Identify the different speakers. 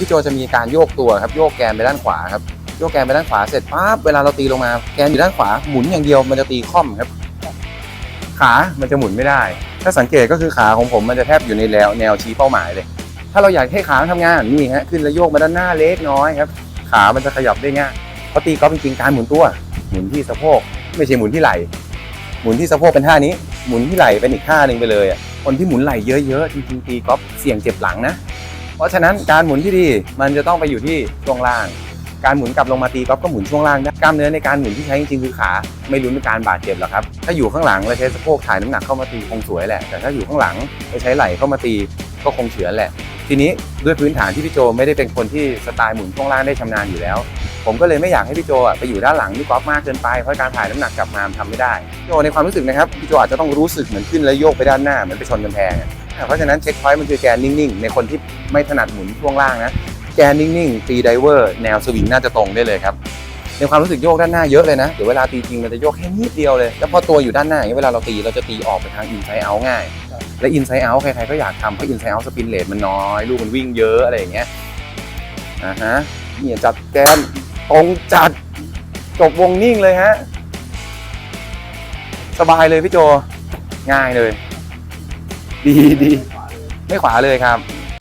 Speaker 1: พี่โจจะมีการโยกตัวครับโยกแกนไปด้านขวาครับโยกแกนไปด้านขวาเสร็จปั๊บเวลาเราตีลงมาแกนอยู่ด้านขวาหมุนอย่างเดียวมันจะตีค่อมครับ ขามันจะหมุนไม่ได้ ถ้าสังเกตก็คือขาของผมมันจะแทบอยู่ในแนวแนวชี้เป้าหมายเลย ถ้าเราอยากให้ขามันทำงานนี่ฮะขึ้นแล้วโยกมาด้านหน้าเล็กน้อยครับขามันจะขยับได้ง่ายเพราะตีกอล์ฟจริงๆการหมุนตัวหมุนที่สะโพกไม่ใช่หมุนที่ไหล่หมุนที่สะโพกเป็นท่านี้หมุนที่ไหล่เป็นอีกท่าหนึ่งไปเลยอะคนที่หมุนไหล่เยอะๆจริงๆตีกอล์ฟเสี่ยงเจ็บหลังนะ เพราะฉะนั้นการหมุนที่ดีมันจะต้องไปอยู่ที่ช่วงล่าง การหมุนกลับลงมาตีกอล์ฟก็หมุนช่วงล่างได้กล้ามเนื้อในการหมุนที่ใช้จริงๆคือขา ไม่รุนเป็นการบาดเจ็บหรอกครับ ถ้าอยู่ข้างหลังเราใช้สะโพกถ่ายน้ำหนักเข้ามาตีคงสวยแหละ แต่ถ้าอยู่ข้างหลังไปใช้ไหล่เข้ามาตีก็คงเฉือนแหละ ทีนี้ด้วยพื้นฐานที่พี่โจไม่ได้เป็นคนที่สไตล์หมุนช่วงล่างได้ชำนาญอยู่แล้วผมก็เลยไม่อยากให้พี่โจอะไปอยู่ด้านหลังพี่กอล์ฟมากเกินไปเพราะการถ่ายน้ำหนักกลับมามันทำไม่ได้พี่โจในความรู้สึกนะครับพี่โจอาจจะต้องรู้สึกเหมือนขึ้นแล้วโยกไปด้านหน้าเหมือนไปชนกำแพงอะอะ เพราะฉะนั้นเช็คพอยต์มันคือแกนนิ่งๆ ในคนที่ไม่ถนัดหมุนช่วงล่างนะแกนนิ่งๆตีไดเวอร์แนวสวิงน่าจะตรงได้เลยครับในความรู้สึกโยกด้านหน้าเยอะเลยนะเดี๋ยวเวลาตีจริงมันจะโยกแค่นิดเดียวเลยแล้วพอตัวอยู่ด้านหน้าอย่างเงี้ยเวลาเราตีเราจะตีออกไปทางอินไซด์เอาง่าย และอินไซด์เอาใครๆก็อยากทำเพราะอินไซด์เอาสปินเลทมันน้อยลูกมันวิ่งเยอะอะไรอย่างเงี้ยอ่าฮะเนี่ยจัดแกนตรงจัดจบวงนิ่งเลยฮะสบายเลยพี่โจง่ายเลย ดีดีไม่ขวาเลยครับ